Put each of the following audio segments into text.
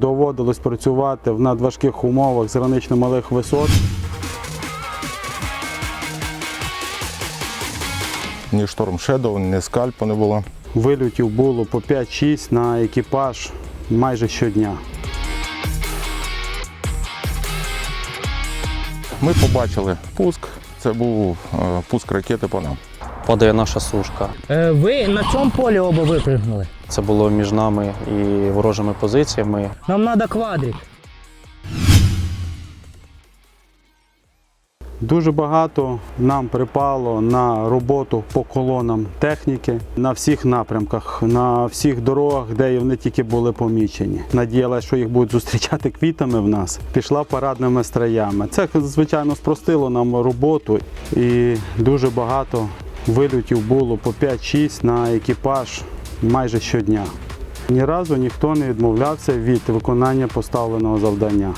Доводилось працювати в надважких умовах з гранично малих висот. Ні шторм Shadow, ні скальпу не було. Вильотів було по 5-6 на екіпаж майже щодня. Ми побачили пуск. Це був е, пуск ракети по нам. Падає наша сушка. Е, Ви на цьому полі оба випрыгнули. Це було між нами і ворожими позиціями. Нам треба квадрик. Дуже багато нам припало на роботу по колонам техніки на всіх напрямках, на всіх дорогах, де вони тільки були помічені. Надіялася, що їх будуть зустрічати квітами в нас. Пішла парадними строями. Це звичайно спростило нам роботу, і дуже багато вильотів було по 5-6 на екіпаж майже щодня. Ні разу ніхто не відмовлявся від виконання поставленого завдання.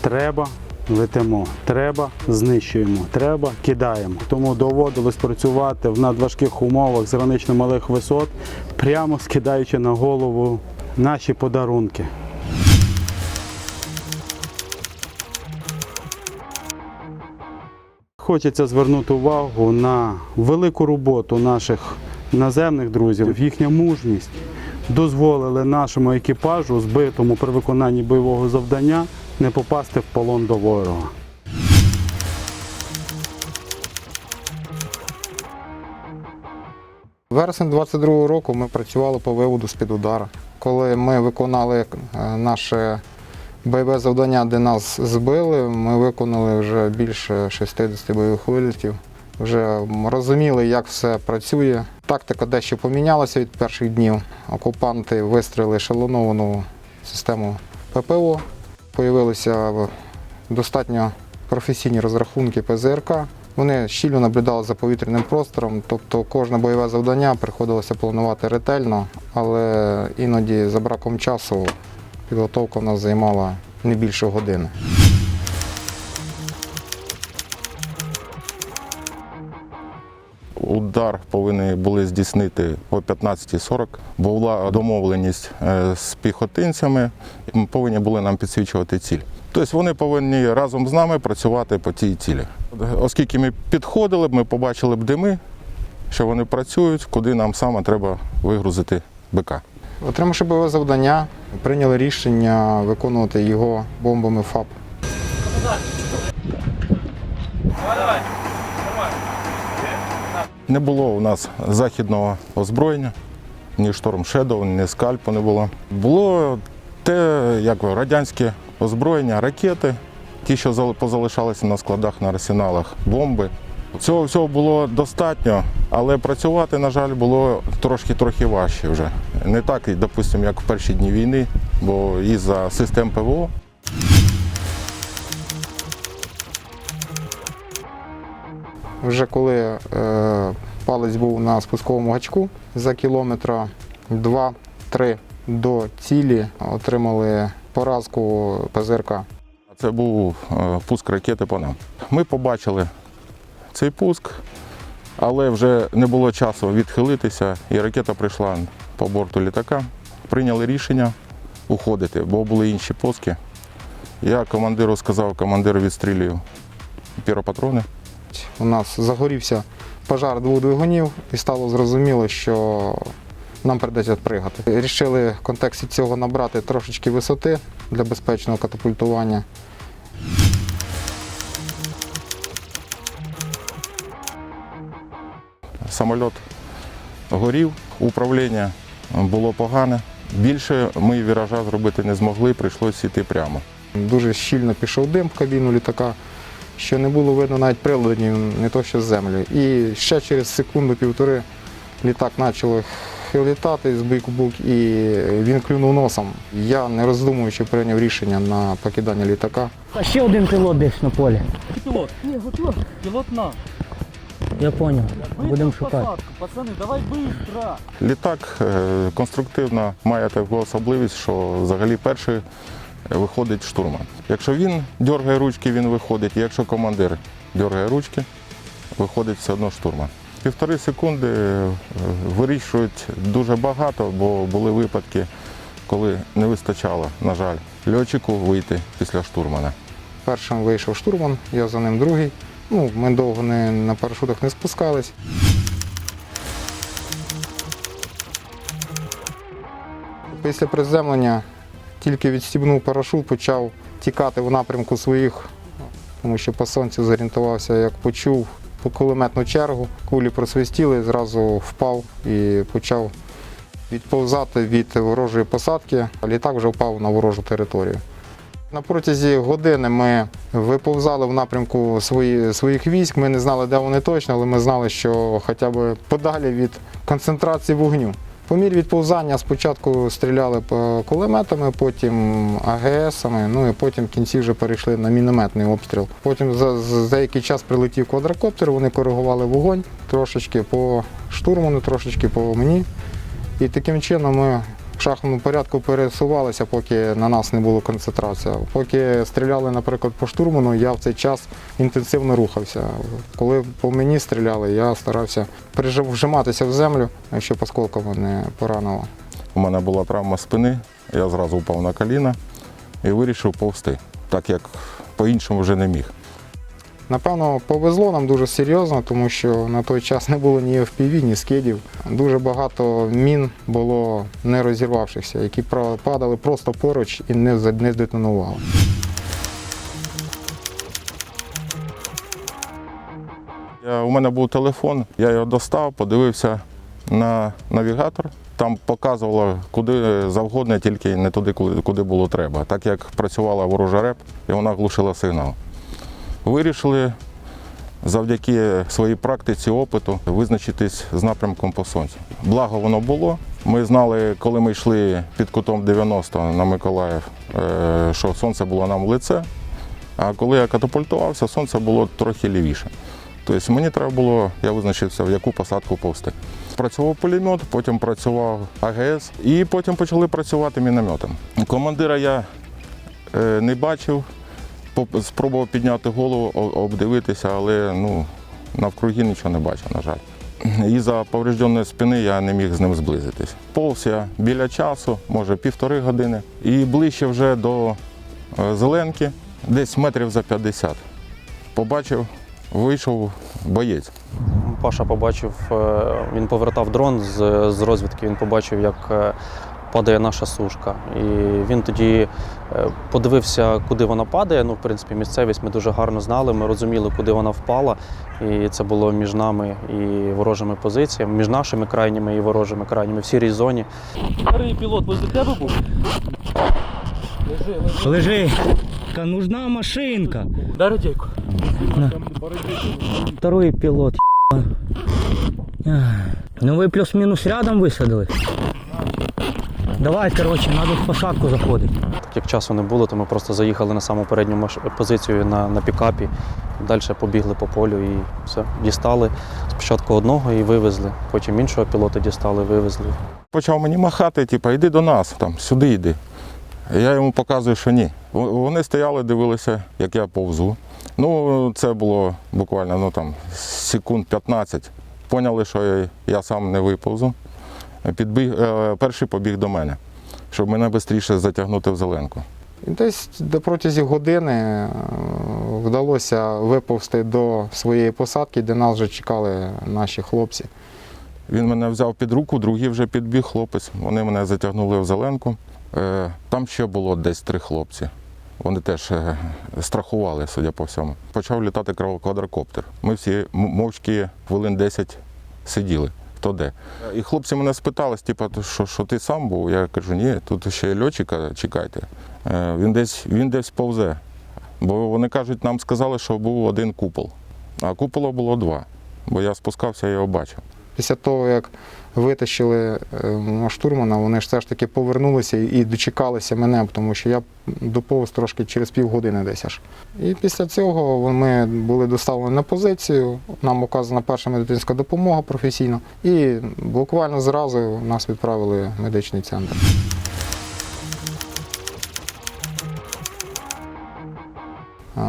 Треба летимо, треба знищуємо, треба кидаємо. Тому доводилось працювати в надважких умовах з гранично малих висот, прямо скидаючи на голову наші подарунки. Хочеться звернути увагу на велику роботу наших наземних друзів, їхня мужність дозволили нашому екіпажу, збитому при виконанні бойового завдання, не попасти в полон до ворога. Вересень 22-го року ми працювали по виводу з-під удара. Коли ми виконали е, наше бойове завдання, де нас збили, ми виконали вже більше 60 бойових вилітів. Вже розуміли, як все працює. Тактика дещо помінялася від перших днів. Окупанти вистріли шалоновану систему ППО. Появилися достатньо професійні розрахунки ПЗРК. Вони щільно наблюдали за повітряним простором, тобто кожне бойове завдання приходилося планувати ретельно, але іноді за браком часу підготовка в нас займала не більше години. Удар повинні були здійснити о 15.40. Була домовленість е, з піхотинцями, повинні були нам підсвічувати ціль. Тобто вони повинні разом з нами працювати по тій цілі. Оскільки ми підходили, б, ми побачили б дими, що вони працюють, куди нам саме треба вигрузити БК. Отримавши бойове завдання, прийняли рішення виконувати його бомбами ФАП. Не було у нас західного озброєння, ні шторм Shadow, ні скальпу не було. Було те, як радянське озброєння, ракети, ті, що зали- позалишалися на складах, на арсеналах, бомби. Цього всього було достатньо, але працювати, на жаль, було трошки-трохи важче вже. Не так, допустимо, як в перші дні війни, бо із-за систем ПВО Вже коли е, палець був на спусковому гачку за кілометра 2-3 до цілі, отримали поразку ПЗРК. Це був е, пуск ракети по нам. Ми побачили цей пуск, але вже не було часу відхилитися, і ракета прийшла по борту літака. Прийняли рішення уходити, бо були інші пуски. Я командиру сказав, командир відстрілює піропатрони. У нас загорівся пожар двох двигунів і стало зрозуміло, що нам прийдеться пригати. Рішили в контексті цього набрати трошечки висоти для безпечного катапультування. Самольот горів, управління було погане. Більше ми віража зробити не змогли, прийшлося йти прямо. Дуже щільно пішов дим в кабіну літака, що не було видно навіть приладів, не то що з землі. І ще через секунду-півтори літак почав літати з бок і він клюнув носом. Я, не роздумуючи, прийняв рішення на покидання літака. А ще один пілот десь на полі. Пилот. Не, пилот. Пилот на. Я зрозумів. Будемо Выйдем в шукати. посадку. Пацаны, давай быстро. Літак е, конструктивно має таку особливість, що взагалі перший виходить штурман. Якщо він дергає ручки, він виходить. І якщо командир дергає ручки, виходить все одно штурман. Півтори секунди е, вирішують дуже багато, бо були випадки, коли не вистачало, на жаль, льотчику вийти після штурмана. Першим вийшов штурман, я за ним другий. Ну, ми довго не, на парашутах не спускались. Після приземлення тільки відстібнув парашут, почав тікати в напрямку своїх, тому що по сонцю зорієнтувався, як почув по кулеметну чергу, кулі просвистіли, зразу впав і почав відповзати від ворожої посадки. Літак вже впав на ворожу територію. На протязі години ми виповзали в напрямку свої, своїх військ. Ми не знали, де вони точно, але ми знали, що хоча б подалі від концентрації вогню. По мірі відповзання спочатку стріляли по кулеметами, потім АГСами, ну і потім в кінці вже перейшли на мінометний обстріл. Потім за, за деякий час прилетів квадрокоптер, вони коригували вогонь трошечки по штурману, трошечки по мені. І таким чином ми в порядку пересувалися, поки на нас не було концентрації. Поки стріляли, наприклад, по штурману, я в цей час інтенсивно рухався. Коли по мені стріляли, я старався вжиматися в землю, щоб осколком не поранило. У мене була травма спини, я зразу впав на коліна і вирішив повсти, так як по-іншому вже не міг. Напевно, повезло нам дуже серйозно, тому що на той час не було ні FPV, ні скидів. Дуже багато мін було не розірвавшихся, які падали просто поруч і не, здетонували. У мене був телефон, я його достав, подивився на навігатор. Там показувало куди завгодно, тільки не туди, куди було треба. Так як працювала ворожа реп, і вона глушила сигнал. Вирішили завдяки своїй практиці, опиту визначитись з напрямком по сонцю. Благо воно було. Ми знали, коли ми йшли під кутом 90 на Миколаїв, е, що сонце було нам в лице. А коли я катапультувався, сонце було трохи лівіше. Тобто мені треба було, я визначився, в яку посадку повсти. Працював пулемет, потім працював АГС і потім почали працювати мінометом. Командира я е, не бачив, спробував підняти голову, обдивитися, але ну, навкруги нічого не бачив, на жаль. І за поврежденої спини я не міг з ним зблизитись. Повз я біля часу, може півтори години, і ближче вже до е, зеленки, десь метрів за 50. Побачив, вийшов боєць. Паша побачив, е, він повертав дрон з, розвідки, він побачив, як е, падає наша сушка. І він тоді е, подивився, куди вона падає. Ну, в принципі, місцевість ми дуже гарно знали, ми розуміли, куди вона впала. І це було між нами і ворожими позиціями, між нашими крайніми і ворожими крайніми в сірій зоні. Старий пілот возле тебе був? Лежи, лежи. Лежи. Нужна машинка. Дай радійку. Второй пілот. Ну ви плюс-мінус рядом висадили. Давай, коротше, треба в посадку заходити. Так як часу не було, то ми просто заїхали на саму передню позицію на, на пікапі. Далі побігли по полю і все. Дістали спочатку одного і вивезли, потім іншого пілота дістали, вивезли. Почав мені махати, типу, йди до нас, там, сюди йди. Я йому показую, що ні. Вони стояли, дивилися, як я повзу. Ну, це було буквально ну, там, секунд 15. Поняли, що я, я сам не виповзу. Підбіг, е, перший побіг до мене, щоб мене швидше затягнути в зеленку. Десь до протязі години е, вдалося виповзти до своєї посадки, де нас вже чекали наші хлопці. Він мене взяв під руку, другий вже підбіг хлопець. Вони мене затягнули в зеленку. Е, Там ще було десь три хлопці. Вони теж страхували, судя по всьому. Почав літати квадрокоптер. Ми всі мовчки хвилин 10 сиділи. Хто де. І хлопці мене спитали, типу, що, що ти сам був? Я кажу, ні, тут ще льотчика чекайте. Е, Він десь, він десь повзе. Бо вони кажуть, нам сказали, що був один купол. А купола було два. Бо я спускався і його бачив. Після того, як витащили е, штурмана, вони ж все ж таки повернулися і дочекалися мене, тому що я доповз трошки через півгодини десь аж. І після цього ми були доставлені на позицію, нам оказана перша медицинська допомога професійна, і буквально зразу нас відправили в медичний центр.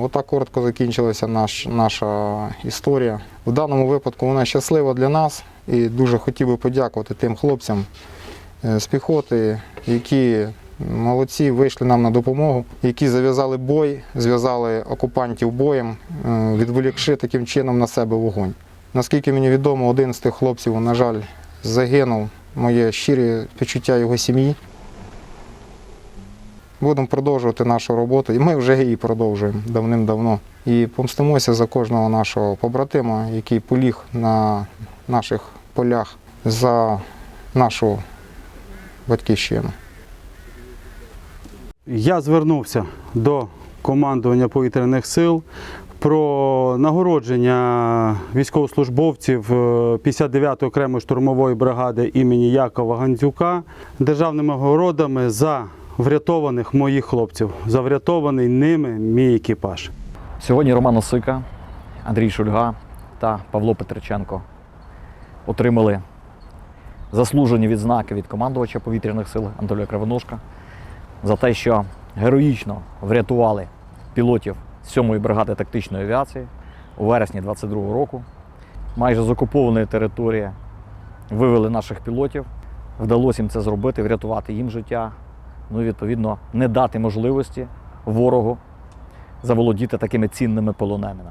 Отак коротко закінчилася наш, наша історія. В даному випадку вона щаслива для нас і дуже хотів би подякувати тим хлопцям е, з піхоти, які Молодці вийшли нам на допомогу, які зав'язали бой, зв'язали окупантів боєм, е, відволікши таким чином на себе вогонь. Наскільки мені відомо, один з тих хлопців, на жаль, загинув. Моє щирі почуття його сім'ї. Будемо продовжувати нашу роботу, і ми вже її продовжуємо давним-давно. І помстимося за кожного нашого побратима, який поліг на наших полях за нашу батьківщину. Я звернувся до командування повітряних сил про нагородження військовослужбовців е, 59-ї окремої штурмової бригади імені Якова Гандзюка державними нагородами за врятованих моїх хлопців, за врятований ними мій екіпаж. Сьогодні Роман Осика, Андрій Шульга та Павло Петриченко отримали заслужені відзнаки від командувача повітряних сил Анатолія Кривоножка за те, що героїчно врятували пілотів 7-ї бригади тактичної авіації у вересні 22-го року. Майже з окупованої території вивели наших пілотів. Вдалося їм це зробити, врятувати їм життя. Ну і відповідно не дати можливості ворогу заволодіти такими цінними полоненими.